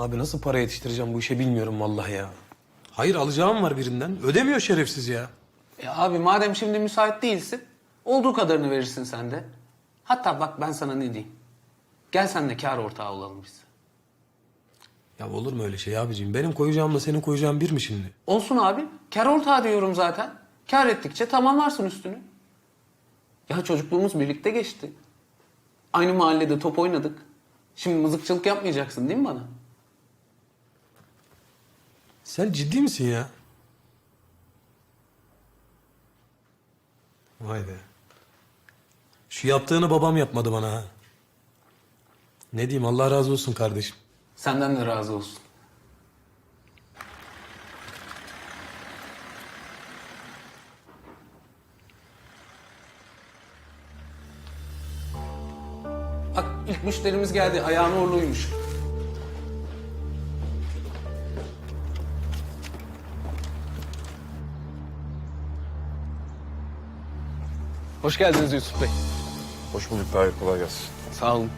Abi nasıl para yetiştireceğim bu işe bilmiyorum vallahi ya. Hayır alacağım var birinden. Ödemiyor şerefsiz ya. E abi madem şimdi müsait değilsin, olduğu kadarını verirsin sen de. Hatta bak ben sana ne diyeyim. Gel sen de kar ortağı olalım biz. Ya olur mu öyle şey abiciğim? Benim koyacağımla senin koyacağın bir mi şimdi? Olsun abi. Kar ortağı diyorum zaten. Kar ettikçe tamamlarsın üstünü. Ya çocukluğumuz birlikte geçti. Aynı mahallede top oynadık. Şimdi mızıkçılık yapmayacaksın değil mi bana? Sen ciddi misin ya? Vay be. Şu yaptığını babam yapmadı bana ha. Ne diyeyim Allah razı olsun kardeşim. Senden de razı olsun. Bak ilk müşterimiz geldi. Ayağın uğurluymuş. Hoş geldiniz Yusuf Bey. Hoş bulduk Tahir, kolay gelsin. Sağ olun.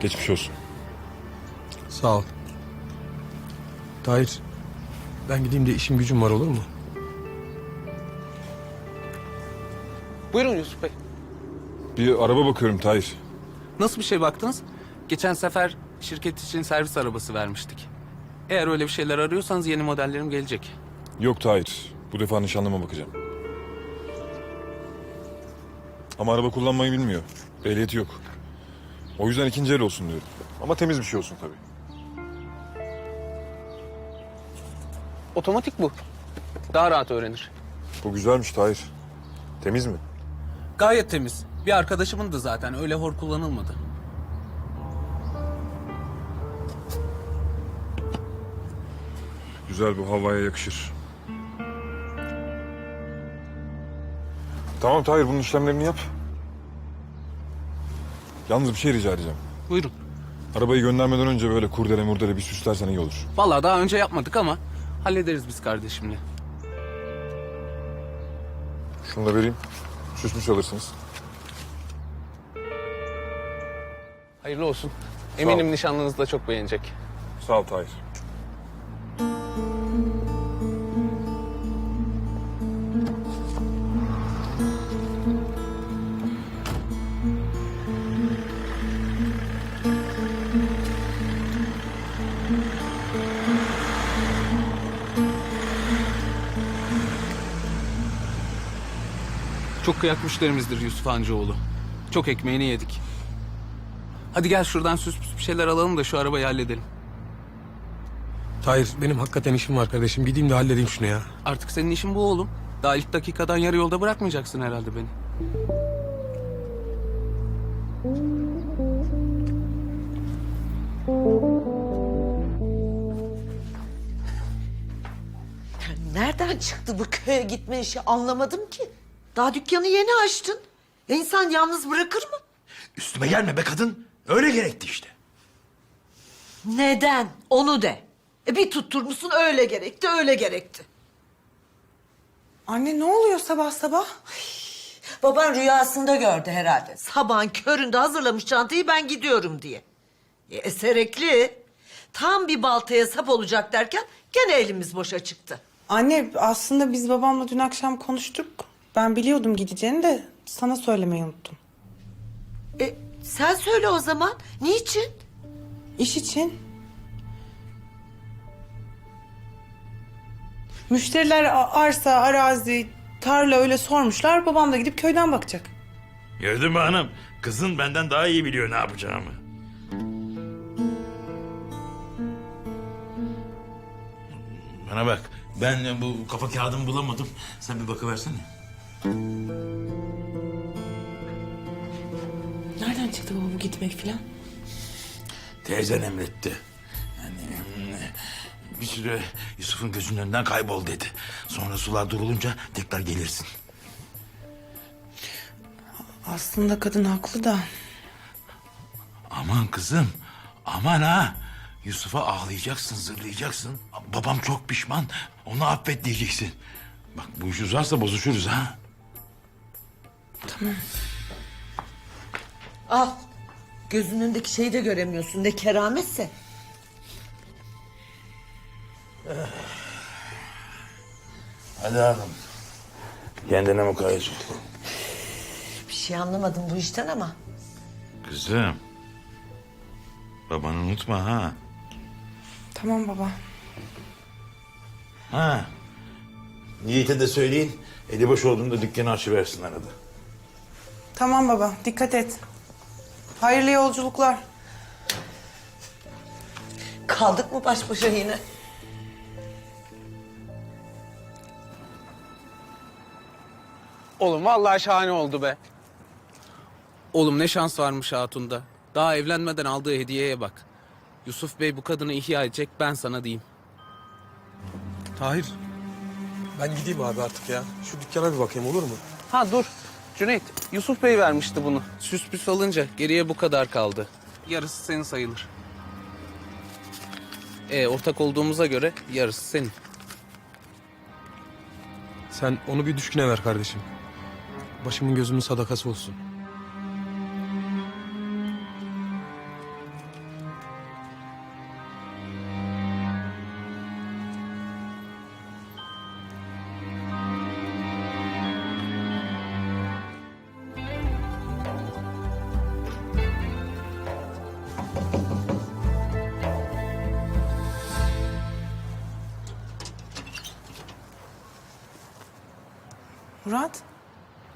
Geçmiş olsun. Sağ ol. Tahir, ben gideyim de işim gücüm var olur mu? Buyurun Yusuf Bey. Bir araba bakıyorum Tahir. Nasıl bir şey baktınız? Geçen sefer şirket için servis arabası vermiştik. Eğer öyle bir şeyler arıyorsanız yeni modellerim gelecek. Yok Tahir, bu defa nişanlıma bakacağım. Ama araba kullanmayı bilmiyor. Ehliyeti yok. O yüzden ikinci el olsun diyorum. Ama temiz bir şey olsun tabii. Otomatik bu. Daha rahat öğrenir. Bu güzelmiş Tahir. Temiz mi? Gayet temiz. Bir arkadaşımın da zaten öyle hor kullanılmadı. Güzel bu havaya yakışır. Tamam Tahir bunun işlemlerini yap. Yalnız bir şey rica edeceğim. Buyurun. Arabayı göndermeden önce böyle kurdele murdele bir süslersen iyi olur. Vallahi daha önce yapmadık ama hallederiz biz kardeşimle. Şunu da vereyim. Süsmüş alırsınız. Hayırlı olsun. Eminim nişanlınız da çok beğenecek. Sağ ol Tahir. Çok kıyak müşterimizdir Yusuf Hancıoğlu. Çok ekmeğini yedik. Hadi gel şuradan süs püs bir şeyler alalım da şu arabayı halledelim. Tahir, benim hakikaten işim var kardeşim. Gideyim de halledeyim şunu ya. Artık senin işin bu oğlum. Daha ilk dakikadan yarı yolda bırakmayacaksın herhalde beni. Nereden çıktı bu köye gitme işi anlamadım ki. Daha dükkanı yeni açtın. Ya insan yalnız bırakır mı? Üstüme gelme be kadın. Öyle gerekti işte. Neden? Onu de. E bir tutturmuşsun öyle gerekti, öyle gerekti. Anne ne oluyor sabah sabah? Baban rüyasında gördü herhalde. Sabahın köründe hazırlamış çantayı ben gidiyorum diye. E, eserekli. Tam bir baltaya sap olacak derken gene elimiz boşa çıktı. Anne aslında biz babamla dün akşam konuştuk. Ben biliyordum gideceğini de sana söylemeyi unuttum. E, sen söyle o zaman. Niçin? İş için. Müşteriler a- arsa, arazi, tarla öyle sormuşlar. Babam da gidip köyden bakacak. Gördün mü hanım? Kızın benden daha iyi biliyor ne yapacağımı. Bana bak. Ben bu kafa kağıdımı bulamadım. Sen bir bakıversene. Nereden çıktı baba bu gitmek falan? Teyzen emretti. Bir süre Yusuf'un gözünün önünden kaybol dedi. Sonra sular durulunca tekrar gelirsin. Aslında kadın haklı da. Aman kızım. Aman ha. Yusuf'a ağlayacaksın, zırlayacaksın. Babam çok pişman. Onu affet diyeceksin. Bak bu iş uzarsa bozuşuruz ha. Al. Gözünün önündeki şeyi de göremiyorsun. Ne kerametse. Hadi hanım. Kendine mukayyet ol. Bir şey anlamadım bu işten ama. Kızım. Babanı unutma ha. Tamam baba. Ha. Yiğit'e de söyleyin. Eli boş olduğunda dükkanı açıversin arada. Tamam baba dikkat et. Hayırlı yolculuklar. Kaldık mı baş başa yine? Oğlum vallahi şahane oldu be. Oğlum ne şans varmış Hatun'da. Daha evlenmeden aldığı hediyeye bak. Yusuf Bey bu kadını ihya edecek ben sana diyeyim. Tahir. Ben gideyim abi artık ya. Şu dükkana bir bakayım olur mu? Ha dur. Cüneyt, Yusuf Bey vermişti bunu. Süs püs alınca geriye bu kadar kaldı. Yarısı senin sayılır. E ortak olduğumuza göre yarısı senin. Sen onu bir düşküne ver kardeşim. Başımın gözümün sadakası olsun. Murat.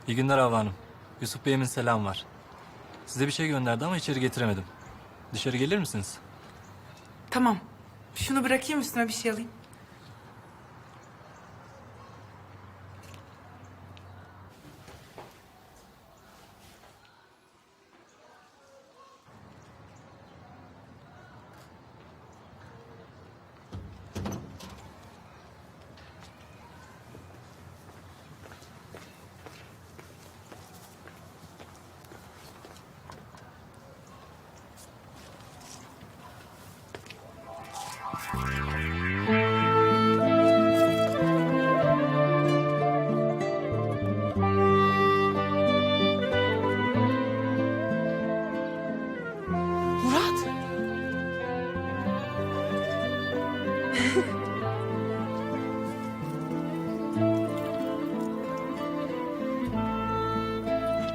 İyi günler Havva Hanım. Yusuf Bey'imin selam var. Size bir şey gönderdi ama içeri getiremedim. Dışarı gelir misiniz? Tamam. Şunu bırakayım üstüme bir şey alayım.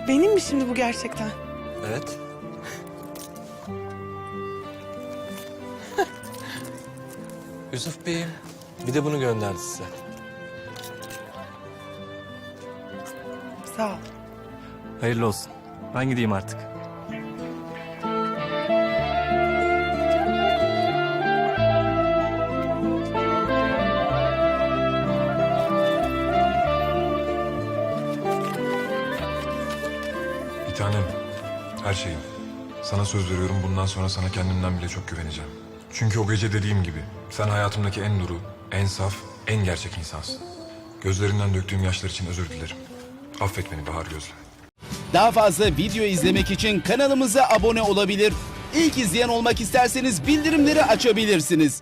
Benim mi şimdi bu gerçekten? Evet. Yusuf Bey'im bir de bunu gönderdi size. Sağ ol. Hayırlı olsun. Ben gideyim artık. Tanem, her şeyim. Sana söz veriyorum bundan sonra sana kendimden bile çok güveneceğim. Çünkü o gece dediğim gibi sen hayatımdaki en duru, en saf, en gerçek insansın. Gözlerinden döktüğüm yaşlar için özür dilerim. Affet beni Bahar Gözlü. Daha fazla video izlemek için kanalımıza abone olabilir. İlk izleyen olmak isterseniz bildirimleri açabilirsiniz.